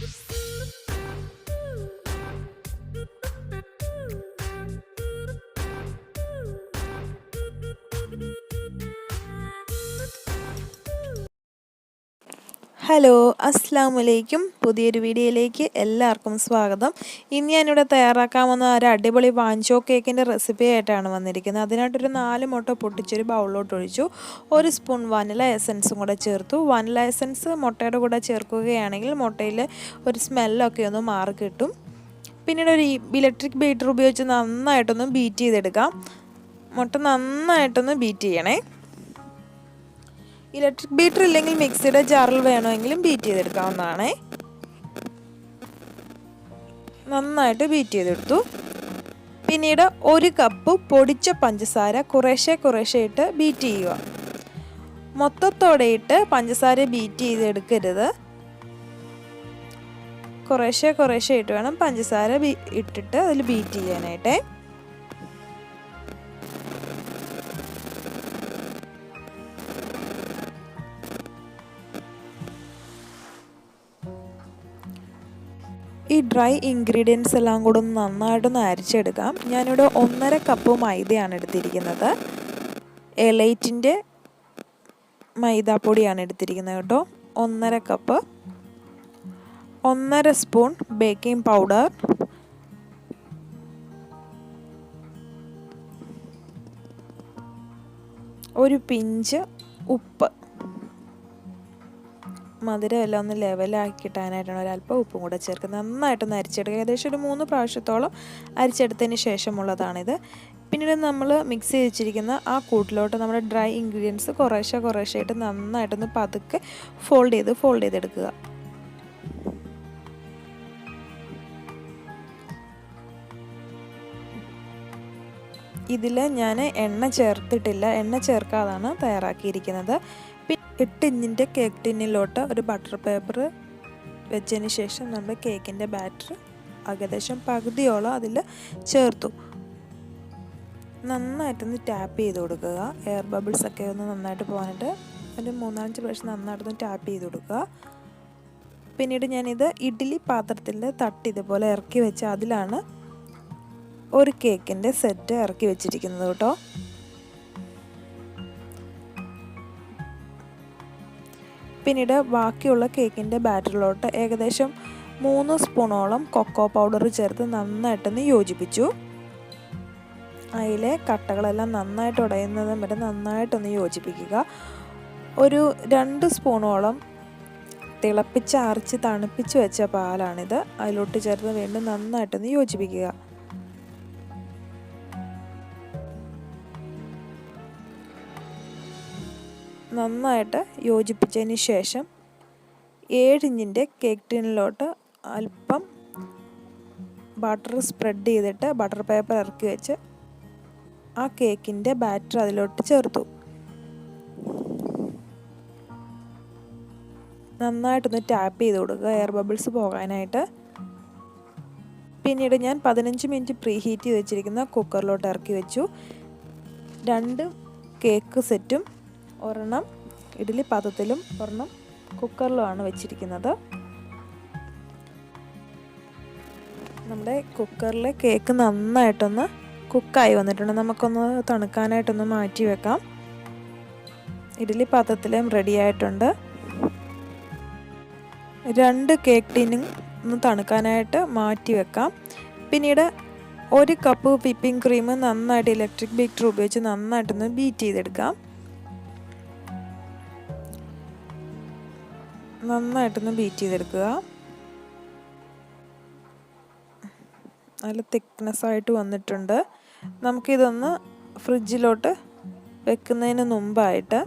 Bye. Hello അസ്സാം വലൈക്കും പുതിയൊരു വീഡിയോയിലേക്ക് എല്ലാവർക്കും സ്വാഗതം. ഇന്ന് ഞാനിവിടെ തയ്യാറാക്കാൻ വന്ന ഒരു അടിപൊളി വാഞ്ചോ കേക്കിന്റെ റെസിപ്പി ആയിട്ടാണ് വന്നിരിക്കുന്നത്. അതിനായിട്ടൊരു നാല് മുട്ട പൊട്ടിച്ചൊരു ബൗളിലോട്ട് ഒഴിച്ചു. ഒരു സ്പൂൺ വനില എസൻസും കൂടെ ചേർത്തു. വനില എസൻസ് മുട്ടയുടെ കൂടെ ചേർക്കുകയാണെങ്കിൽ മുട്ടയിൽ ഒരു സ്മെല്ലൊക്കെ ഒന്ന് മാറി കിട്ടും പിന്നീട് ഒരു ഇലക്ട്രിക് ബീറ്റർ ഉപയോഗിച്ച് നന്നായിട്ടൊന്ന് ബീറ്റ് ചെയ്തെടുക്കാം. മുട്ട നന്നായിട്ടൊന്ന് ബീറ്റ് ചെയ്യണേ. ഇലക്ട്രിക് ബീറ്റർ ഇല്ലെങ്കിൽ മിക്സിയുടെ ജാറിൽ വേണമെങ്കിലും ബീറ്റ് ചെയ്തെടുക്കാവുന്നതാണ്. നന്നായിട്ട് ബീറ്റ് ചെയ്തെടുത്തു. പിന്നീട് ഒരു കപ്പ് പൊടിച്ച പഞ്ചസാര കുറേശ്ശെ കുറേശ്ശെ ഇട്ട് ബീറ്റ് ചെയ്യുക. മൊത്തത്തോടെ ഇട്ട് പഞ്ചസാര ബീറ്റ് ചെയ്തെടുക്കരുത്. കുറേശ്ശെ കുറേശ്ശെ ഇട്ട് വേണം പഞ്ചസാര ഇട്ടിട്ട് അതിൽ ബീറ്റ് ചെയ്യാനായിട്ടേ. ഈ ഡ്രൈ ഇൻഗ്രീഡിയൻസ് എല്ലാം കൂടെ ഒന്ന് നന്നായിട്ടൊന്ന് അരിച്ചെടുക്കാം. ഞാനിവിടെ ഒന്നര കപ്പ് മൈദയാണ് എടുത്തിരിക്കുന്നത്. എലൈറ്റിന്റെ മൈദാപ്പൊടിയാണ് എടുത്തിരിക്കുന്നത് കേട്ടോ. ഒന്നര കപ്പ്. ഒന്നര സ്പൂൺ ബേക്കിംഗ് പൗഡർ. ഒരു പിഞ്ച് ഉപ്പ്. മധുരം എല്ലാം ഒന്ന് ലെവലാക്കി കിട്ടാനായിട്ടാണ് ഒരല്പം ഉപ്പും കൂടെ ചേർക്കുന്നത്. നന്നായിട്ടൊന്ന് അരിച്ചെടുക്കുക. ഏകദേശം ഒരു മൂന്ന് പ്രാവശ്യത്തോളം അരിച്ചെടുത്തതിന് ശേഷമുള്ളതാണിത്. പിന്നീട് നമ്മൾ മിക്സ് ചെയ്ത് വെച്ചിരിക്കുന്ന ആ കൂട്ടിലോട്ട് നമ്മുടെ ഡ്രൈ ഇൻഗ്രീഡിയൻസ് കുറേശ്ശെ കുറേശ്ശെ ആയിട്ട് നന്നായിട്ടൊന്ന് പതുക്കെ ഫോൾഡ് ചെയ്ത് ഫോൾഡ് ചെയ്തെടുക്കുക. ഇതിൽ ഞാൻ എണ്ണ ചേർത്തിട്ടില്ല. എണ്ണ ചേർക്കാതാണ് തയ്യാറാക്കിയിരിക്കുന്നത്. എട്ട് ഇഞ്ചിന്റെ കേക്ക് ടിന്നിലോട്ട് ഒരു ബട്ടർ പേപ്പർ വെച്ചതിന് ശേഷം നമ്മൾ കേക്കിന്റെ ബാറ്റർ ഏകദേശം പകുതിയോളം അതിൽ ചേർത്തു. നന്നായിട്ടൊന്ന് ടാപ്പ് ചെയ്ത് കൊടുക്കുക. എയർ ബബിൾസ് ഒക്കെ ഒന്ന് നന്നായിട്ട് പോകാനായിട്ട് ഒരു മൂന്നാലഞ്ച് പ്രാവശ്യം നന്നായിട്ടൊന്ന് ടാപ്പ് ചെയ്ത് കൊടുക്കുക. പിന്നീട് ഞാനിത് ഇഡ്ഡലി പാത്രത്തിൽ തട്ട് ഇതുപോലെ ഇറക്കി വെച്ച് അതിലാണ് ഒരു കേക്കിന്റെ സെറ്റ് ഇറക്കി വെച്ചിരിക്കുന്നത് കേട്ടോ. പിന്നീട് ബാക്കിയുള്ള കേക്കിന്റെ ബാറ്ററിലോട്ട് ഏകദേശം മൂന്ന് സ്പൂണോളം കൊക്കോ പൗഡർ ചേർത്ത് നന്നായിട്ടൊന്ന് യോജിപ്പിച്ചു. അതിലെ കട്ടകളെല്ലാം നന്നായിട്ട് ഉടയുന്നതും വരെ നന്നായിട്ടൊന്ന് യോജിപ്പിക്കുക. ഒരു രണ്ട് സ്പൂണോളം തിളപ്പിച്ച് അരച്ച് തണുപ്പിച്ച് വെച്ച പാലാണിത്. അതിലോട്ട് ചേർത്ത് വീണ്ടും നന്നായിട്ടൊന്ന് യോജിപ്പിക്കുക. നന്നായിട്ട് യോജിപ്പിച്ചതിന് ശേഷം ഏഴിഞ്ചിന്റെ കേക്ക് ടീനിലോട്ട് അല്പം ബട്ടർ സ്പ്രെഡ് ചെയ്തിട്ട് ബട്ടർ പേപ്പർ ഇറക്കി വെച്ച് ആ കേക്കിന്റെ ബാറ്റർ അതിലോട്ട് ചേർത്തു. നന്നായിട്ടൊന്ന് ടാപ്പ് ചെയ്ത് കൊടുക്കുക എയർ ബബിൾസ് പോകാനായിട്ട്. പിന്നീട് ഞാൻ പതിനഞ്ച് മിനിറ്റ് പ്രീ ഹീറ്റ് ചെയ്ത് വെച്ചിരിക്കുന്ന കുക്കറിലോട്ട് ഇറക്കി വെച്ചു. രണ്ട് കേക്ക് സെറ്റും ഒരെണ്ണം ഇഡ്ഡലി പാത്രത്തിലും ഒരെണ്ണം കുക്കറിലുമാണ് വെച്ചിരിക്കുന്നത്. നമ്മുടെ കുക്കറിലെ കേക്ക് നന്നായിട്ടൊന്ന് കുക്കായി വന്നിട്ടുണ്ട്. നമുക്കൊന്ന് തണുക്കാനായിട്ടൊന്ന് മാറ്റി വെക്കാം. ഇഡ്ഡലി പാത്രത്തിലും റെഡി ആയിട്ടുണ്ട്. രണ്ട് കേക്ക് ടീനും ഒന്ന് തണുക്കാനായിട്ട് മാറ്റി വെക്കാം. പിന്നീട് ഒരു കപ്പ് വിപ്പിംഗ് ക്രീം നന്നായിട്ട് ഇലക്ട്രിക് ബീറ്റർ ഉപയോഗിച്ച് നന്നായിട്ടൊന്ന് ബീറ്റ് ചെയ്തെടുക്കാം. നന്നായിട്ടൊന്ന് ബീറ്റ് ചെയ്തെടുക്കുക. നല്ല തിക്നെസ് ആയിട്ട് വന്നിട്ടുണ്ട്. നമുക്കിതൊന്ന് ഫ്രിഡ്ജിലോട്ട് വെക്കുന്നതിന് മുമ്പായിട്ട്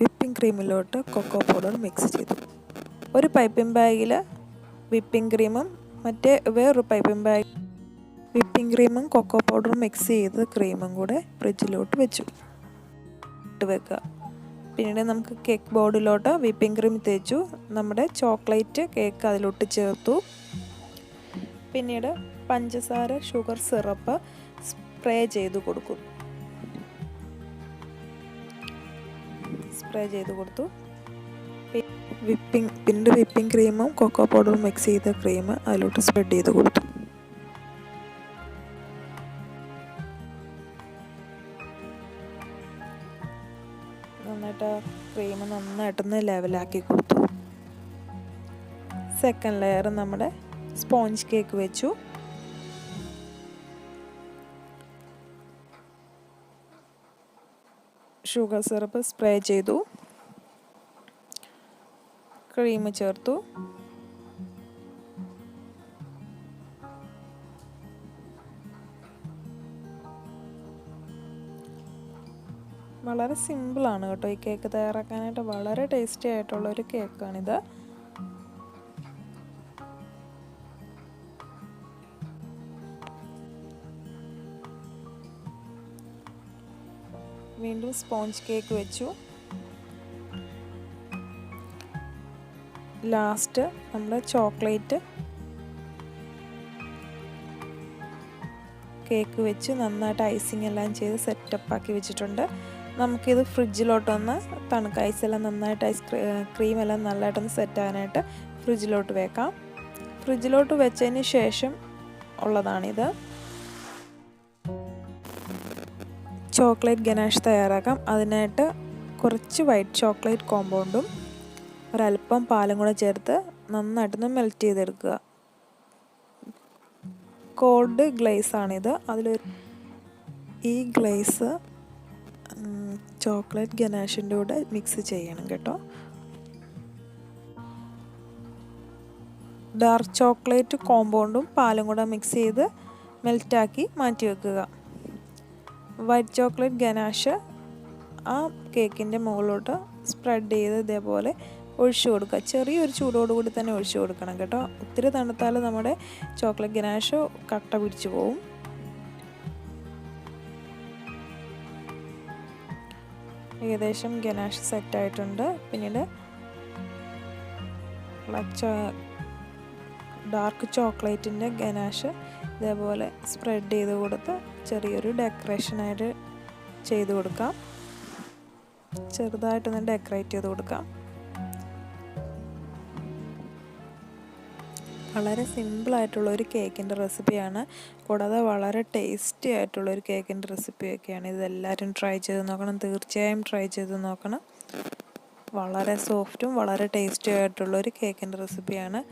വിപ്പിംഗ് ക്രീമിലോട്ട് കൊക്കോ പൗഡർ മിക്സ് ചെയ്തു. ഒരു പൈപ്പിംഗ് ബാഗിൽ വിപ്പിംഗ് ക്രീമും മറ്റേ വേറൊരു പൈപ്പിംഗ് ബാഗ് വിപ്പിംഗ് ക്രീമും കൊക്കോ പൗഡറും മിക്സ് ചെയ്ത് ക്രീമും കൂടെ ഫ്രിഡ്ജിലോട്ട് വെച്ചു. ഇട്ട് വെക്കുക. പിന്നീട് നമുക്ക് കേക്ക് ബോർഡിലോട്ട് വിപ്പിംഗ് ക്രീം തേച്ചു. നമ്മുടെ ചോക്ലേറ്റ് കേക്ക് അതിലോട്ട് ചേർത്തു. പിന്നീട് പഞ്ചസാര ഷുഗർ സിറപ്പ് സ്പ്രേ ചെയ്ത് കൊടുക്കും. സ്പ്രേ ചെയ്ത് കൊടുത്തു. വിപ്പിംഗ് പിന്നീട് വിപ്പിംഗ് ക്രീമും കൊക്കോ പൗഡറും മിക്സ് ചെയ്ത ക്രീം അതിലോട്ട് സ്പ്രെഡ് ചെയ്ത് കൊടുത്തു. നന്നായിട്ട് ക്രീം നന്നായിട്ടൊന്ന് ലെവലാക്കി കൊടുത്തു. സെക്കൻഡ് ലെയർ നമ്മുടെ സ്പോഞ്ച് കേക്ക് വെച്ചു. ഷുഗർ സിറപ്പ് സ്പ്രേ ചെയ്തു. ക്രീം ചേർത്തു. വളരെ സിമ്പിളാണ് കേട്ടോ ഈ കേക്ക് തയ്യാറാക്കാനായിട്ട്. വളരെ ടേസ്റ്റി ആയിട്ടുള്ളൊരു കേക്കാണിത്. വീണ്ടും സ്പോഞ്ച് കേക്ക് വെച്ചു. ലാസ്റ്റ് നമ്മൾ ചോക്ലേറ്റ് കേക്ക് വെച്ച് നന്നായിട്ട് ഐസിങ് എല്ലാം ചെയ്ത് സെറ്റപ്പ് ആക്കി വെച്ചിട്ടുണ്ട്. നമുക്കിത് ഫ്രിഡ്ജിലോട്ടൊന്ന് തണുക്ക. ഐസെല്ലാം നന്നായിട്ട് ഐസ് ക്രീം എല്ലാം നല്ലതായിട്ടൊന്ന് സെറ്റ് ആകാനായിട്ട് ഫ്രിഡ്ജിലോട്ട് വെക്കാം. ഫ്രിഡ്ജിലോട്ട് വെച്ചതിന് ശേഷം ഉള്ളതാണിത്. ചോക്ലേറ്റ് ഗനാഷ് തയ്യാറാക്കാം. അതിനായിട്ട് കുറച്ച് വൈറ്റ് ചോക്ലേറ്റ് കോമ്പൗണ്ടും ഒരല്പം പാലും കൂടെ ചേർത്ത് നന്നായിട്ടൊന്ന് മെൽറ്റ് ചെയ്തെടുക്കുക. കോൾഡ് ഗ്ലേസ് ആണിത് അതിലൊരു ഈ ഗ്ലേസ് ചോക്ലേറ്റ് ഗനാഷിന്റെ കൂടെ മിക്സ് ചെയ്യണം കേട്ടോ. ഡാർക്ക് ചോക്ലേറ്റ് കോമ്പൗണ്ടും പാലും കൂടെ മിക്സ് ചെയ്ത് മെൽറ്റാക്കി മാറ്റി വെക്കുക. വൈറ്റ് ചോക്ലേറ്റ് ഗനാഷ് ആ കേക്കിന്റെ മുകളിലോട്ട് സ്പ്രെഡ് ചെയ്ത് ഇതേപോലെ ഒഴിച്ചു കൊടുക്കുക. ചെറിയൊരു ചൂടോടുകൂടി തന്നെ ഒഴിച്ചു കൊടുക്കണം കേട്ടോ. ഒത്തിരി തണുത്താൽ നമ്മുടെ ചോക്ലേറ്റ് ഗനാഷ് കട്ട പിടിച്ചു പോവും. ഏകദേശം ഗനാഷ് സെറ്റ് സെറ്റായിട്ടുണ്ട്. പിന്നീട് ഡാർക്ക് ചോക്ലേറ്റിന്റെ ഗനാഷ് ഇതേപോലെ സ്പ്രെഡ് ചെയ്ത് കൊടുത്ത് ചെറിയൊരു ഡെക്കറേഷനായിട്ട് ചെയ്ത് കൊടുക്കാം. ചെറുതായിട്ടൊന്ന് ഡെക്കറേറ്റ് ചെയ്ത് കൊടുക്കാം. വളരെ സിമ്പിളായിട്ടുള്ള ഒരു കേക്കിന്റെ റെസിപ്പിയാണ്. കൂടാതെ വളരെ ടേസ്റ്റി ആയിട്ടുള്ള ഒരു കേക്കിന്റെ റെസിപ്പിയൊക്കെയാണ് ഇതെല്ലാവരും ട്രൈ ചെയ്ത് നോക്കണം. തീർച്ചയായും ട്രൈ ചെയ്ത് നോക്കണം. വളരെ സോഫ്റ്റും വളരെ ടേസ്റ്റി ആയിട്ടുള്ള ഒരു കേക്കിന്റെ റെസിപ്പിയാണ്.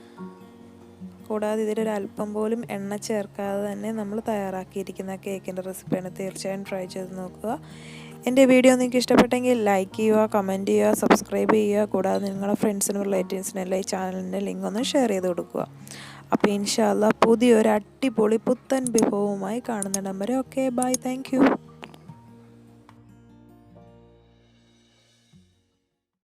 കൂടാതെ ഇതിലൊരു അല്പം പോലും എണ്ണ ചേർക്കാതെ തന്നെ നമ്മൾ തയ്യാറാക്കിയിരിക്കുന്ന കേക്കിന്റെ റെസിപ്പിയാണ്. തീർച്ചയായും ട്രൈ ചെയ്ത് നോക്കുക. എന്റെ വീഡിയോ നിങ്ങൾക്ക് ഇഷ്ടപ്പെട്ടെങ്കിൽ ലൈക്ക് ചെയ്യുക കമന്റ് ചെയ്യുക സബ്സ്ക്രൈബ് ചെയ്യുക. കൂടാതെ നിങ്ങളുടെ ഫ്രണ്ട്സിനും റിലേറ്റീവ്സിനും എല്ലാം ഈ ചാനലിന്റെ ലിങ്ക് ഒന്ന് ഷെയർ ചെയ്ത് കൊടുക്കുക. അപ്പോൾ ഇൻഷാല്ല പുതിയൊരു അടിപൊളി പുത്തൻ വിഭവവുമായി കാണുന്ന നമ്പർ ഓക്കെ ബൈ താങ്ക്